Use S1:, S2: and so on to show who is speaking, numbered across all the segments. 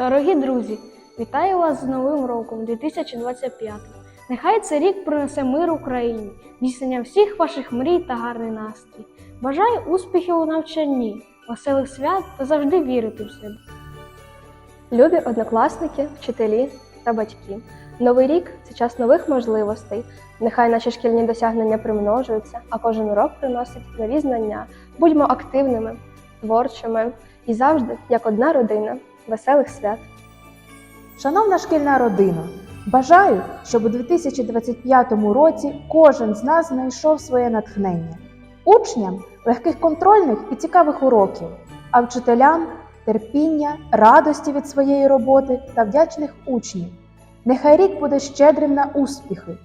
S1: Дорогі друзі, вітаю вас з Новим роком 2025. Нехай цей рік принесе мир Україні, здійснення всіх ваших мрій та гарний настрій. Бажаю успіхів у навчанні, веселих свят та завжди вірити в себе.
S2: Любі однокласники, вчителі та батьки. Новий рік це час нових можливостей. Нехай наші шкільні досягнення примножуються, а кожен урок приносить нові знання. Будьмо активними, творчими і завжди, як одна родина, веселих свят.
S3: Шановна шкільна родина, бажаю, щоб у 2025 році кожен з нас знайшов своє натхнення. Учням легких контрольних і цікавих уроків, а вчителям терпіння, радості від своєї роботи та вдячних учнів. Нехай рік буде щедрим на успіхи.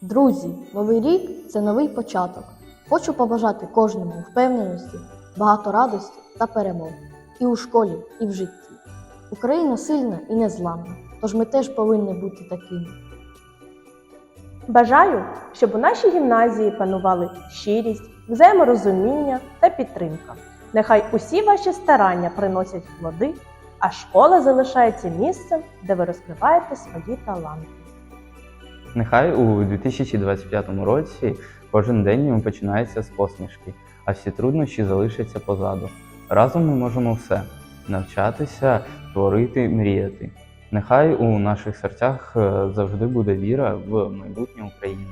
S4: Друзі, новий рік це новий початок. Хочу побажати кожному впевненості, багато радості та перемог і у школі, і в житті. Україна сильна і незламна, тож ми теж повинні бути такими.
S5: Бажаю, щоб у нашій гімназії панували щирість, взаєморозуміння та підтримка. Нехай усі ваші старання приносять плоди, а школа залишається місцем, де ви розкриваєте свої таланти.
S6: Нехай у 2025 році кожен день починається з посмішки, а всі труднощі залишаться позаду. Разом ми можемо все навчатися, творити, мріяти. Нехай у наших серцях е, завжди буде віра в майбутнє України.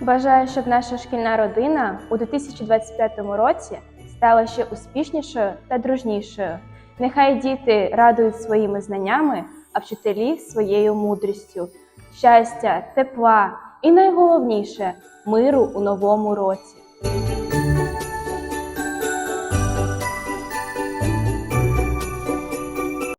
S7: Бажаю, щоб наша шкільна родина у 2025 році стала ще успішнішою та дружнішою. Нехай діти радують своїми знаннями, а вчителі своєю мудрістю, щастя, тепла і найголовніше миру у новому році.